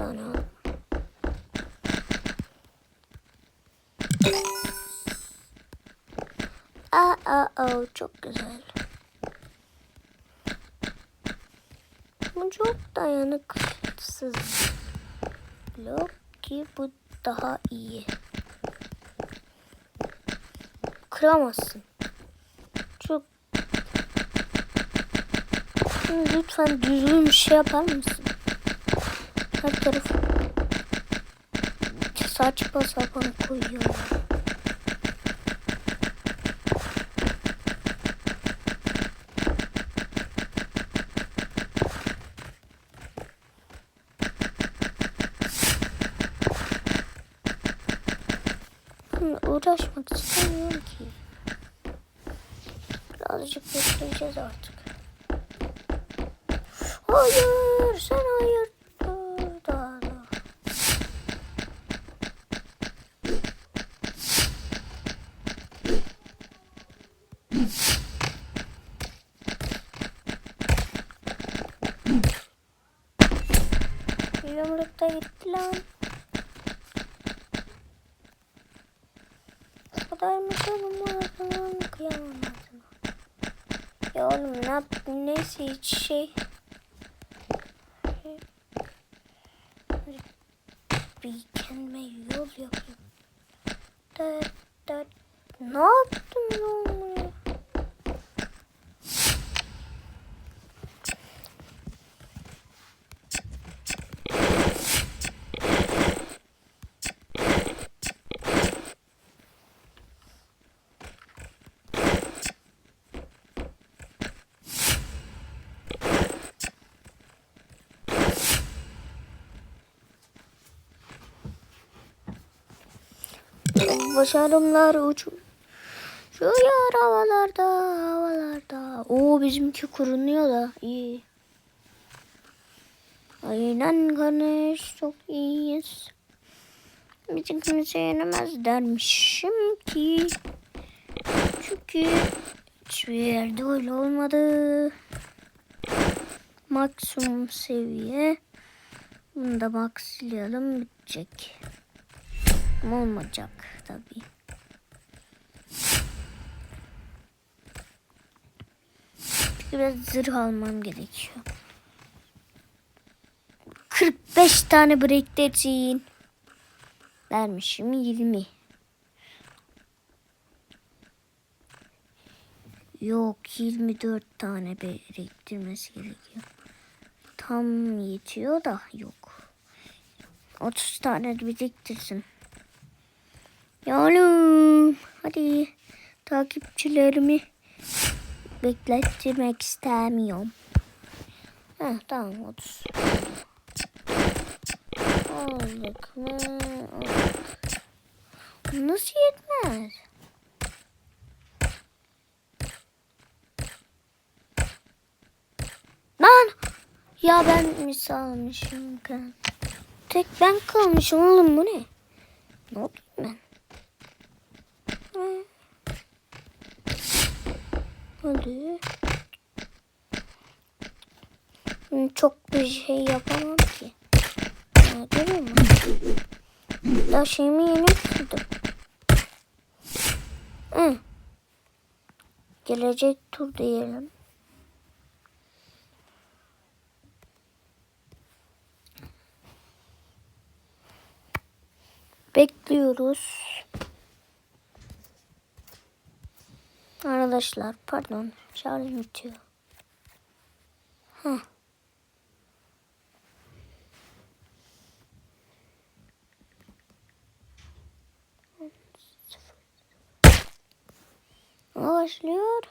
aldım. Aa, aa, aa, çok güzel. Bu çok dayanıksız. Blok ki bu daha iyi. Kıramazsın. Çok Lütfen düzgün bir şey yapar mısın? Her tarafı saçma sapan koyuyor. Hı, Uğraşmak istemiyorum ki. Birazcık bekleyeceğiz artık. Hayır, sen hayır. Dur, daha, daha. Yumrukta gitti lan. O kadarmış oğlum oradan kıyamam ben sana. Ya oğlum ne yap neyse hiç şey. Bir kendime yol yapayım. Da, da. Ne yaptım ben oğlum ya? Başarımlar uçuyor havalarda havalarda. Oo bizimki kurunuyor da iyi. Aynen kardeş çok iyiyiz. Bizim kimse yenemez dermişim ki. Çünkü hiçbir yerde öyle olmadı. Maksimum seviye. Bunu da maxlayalım bitecek. Olmayacak tabii. Biraz zırh almam gerekiyor. 45 tane break'tesin. Vermişim 20. Yok 24 tane biriktirmesi gerekiyor. Tam yetiyor da yok. 30 tane biriktirsin. Yavrum hadi takipçilerimi beklettirmek istemiyorum. Heh, tamam 30. Aldık mı? Aldık. Nasıl yetmez? Lan! Ya ben mi salmışım kan? Tek ben kalmışım oğlum bu ne? Ne oldu ben? Hı. Hadi. Çok bir şey yapamam ki. Görüyor musun? Daha şeyimi yeni bitirdim. Hı. Gelecek tur diyelim. Bekliyoruz. Arkadaşlar pardon şarjım bitiyor. Heh. Başlıyor.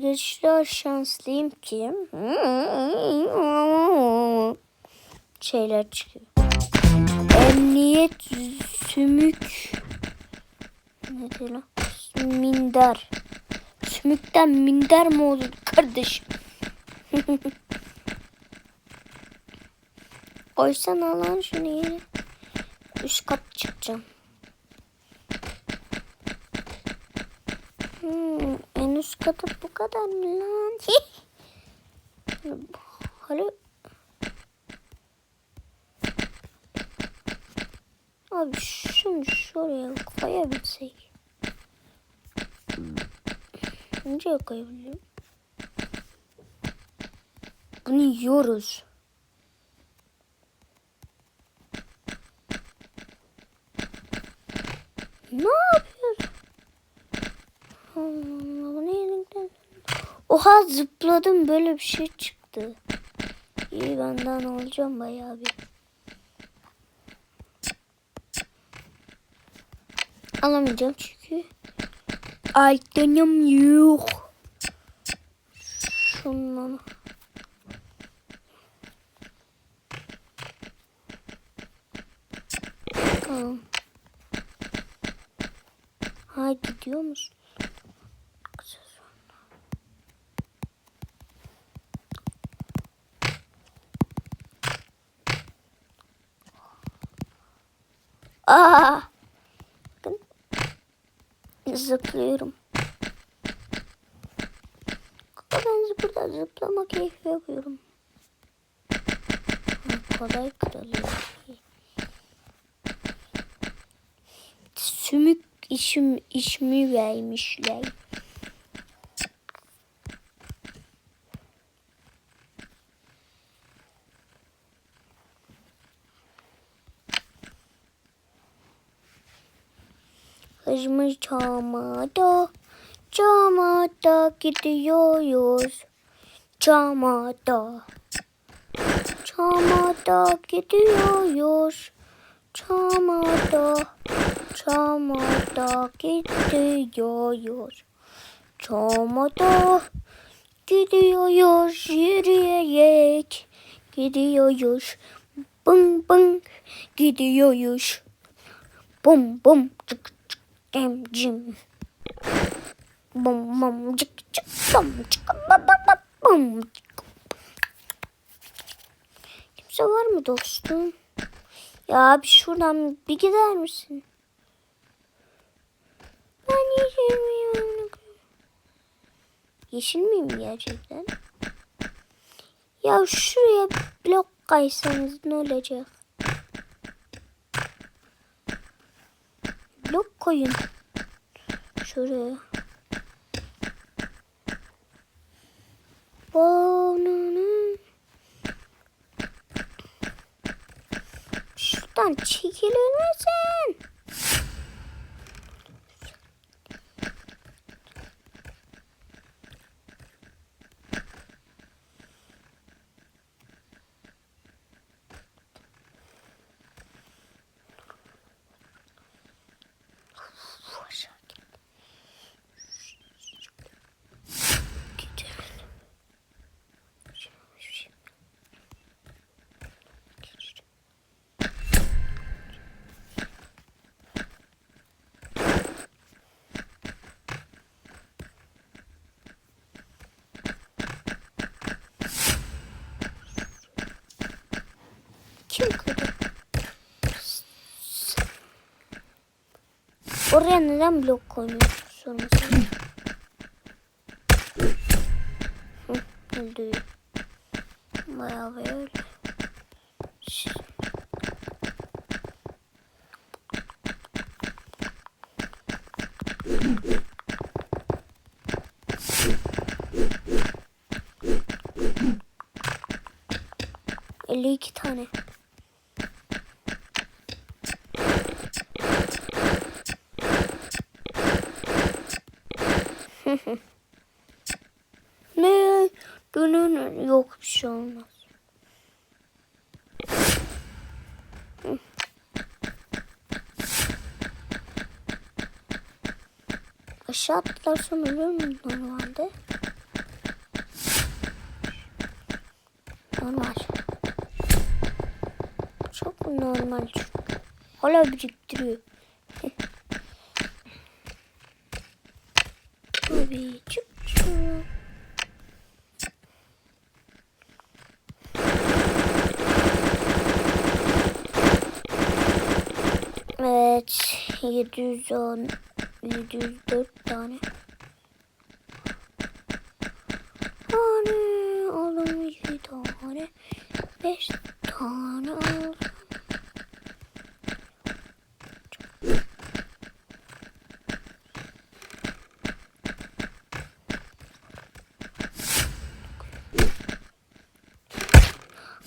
Arkadaşlar şanslıyım ki şeyler çıkıyor. Emniyet sümük ne diyor? Minder. Sümükten minder mi olur kardeşim? Koysana lan şunu yere. Üst kat çıkacağım. Hmm, en üst katı bu kadar mı lan? Alo. Abi şunu şuraya koyabilsek. Nereye koyabilirim? Bunu yiyoruz. Ne yapıyorsun? Allah bu ne yedikten Oha zıpladım böyle bir şey çıktı. İyi benden alacağım bayağı bir. Alamayacağım çünkü itemim yok. Şundan. Tamam. Ha gidiyor musun? Aa! Bakın. Zıplıyorum. Ben burada zıplama keyfi yapıyorum. Kolay kırılıyor. Sümük işim işimi vermişler. Hızımız çamada, çamada gidiyoruz. Çamada, çamada gidiyoruz. Çamada, çamada gidiyoruz. Çamada gidiyoruz yürüyerek gidiyoruz. Bım bım gidiyoruz. Bum bum çık çık em cim. Bum bum çık çık bum çık bum bum bum bum. Kimse var mı dostum? Ya abi şuradan bir gider misin? Ben yeşil? Yeşil miyim gerçekten? Ya şuraya blok kaysanız ne olacak? Blok koyun. Şuraya. Banana. Şuradan çekilir Oraya neden blok koymuyorsun öldü. Bayağı böyle. Ş- Elli iki tane. ne? Dönün yok bir şey olmaz. Aşağı atlarsam ölür mü normalde? Normal. Çok normal çünkü. Hala biriktiriyor. Abi çık şunu. 710 704 tane. Tane aldım iki tane. Beş tane aldım.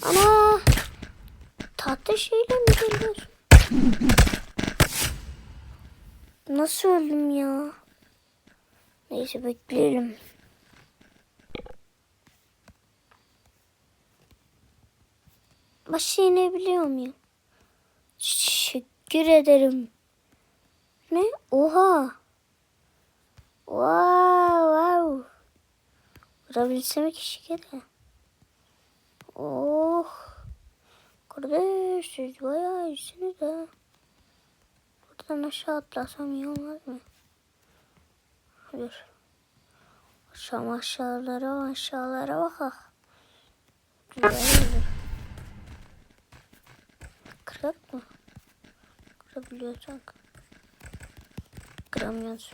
Ana! Tatlı şeyle mi geliyorsun? Nasıl öldüm ya? Neyse bekleyelim. Başka inebiliyor muyum? Teşekkür ederim. Ne? Oha. Wow, wow. Vurabilsem keşke de. Oh. Kardeş siz bayağı iyisiniz ha. Buradan aşağı atlasam iyi olmaz mı? Dur. Aşağı aşağılara aşağılara bak. Güzel. Kırak mı? Kırabiliyorsak. Kıramıyoruz.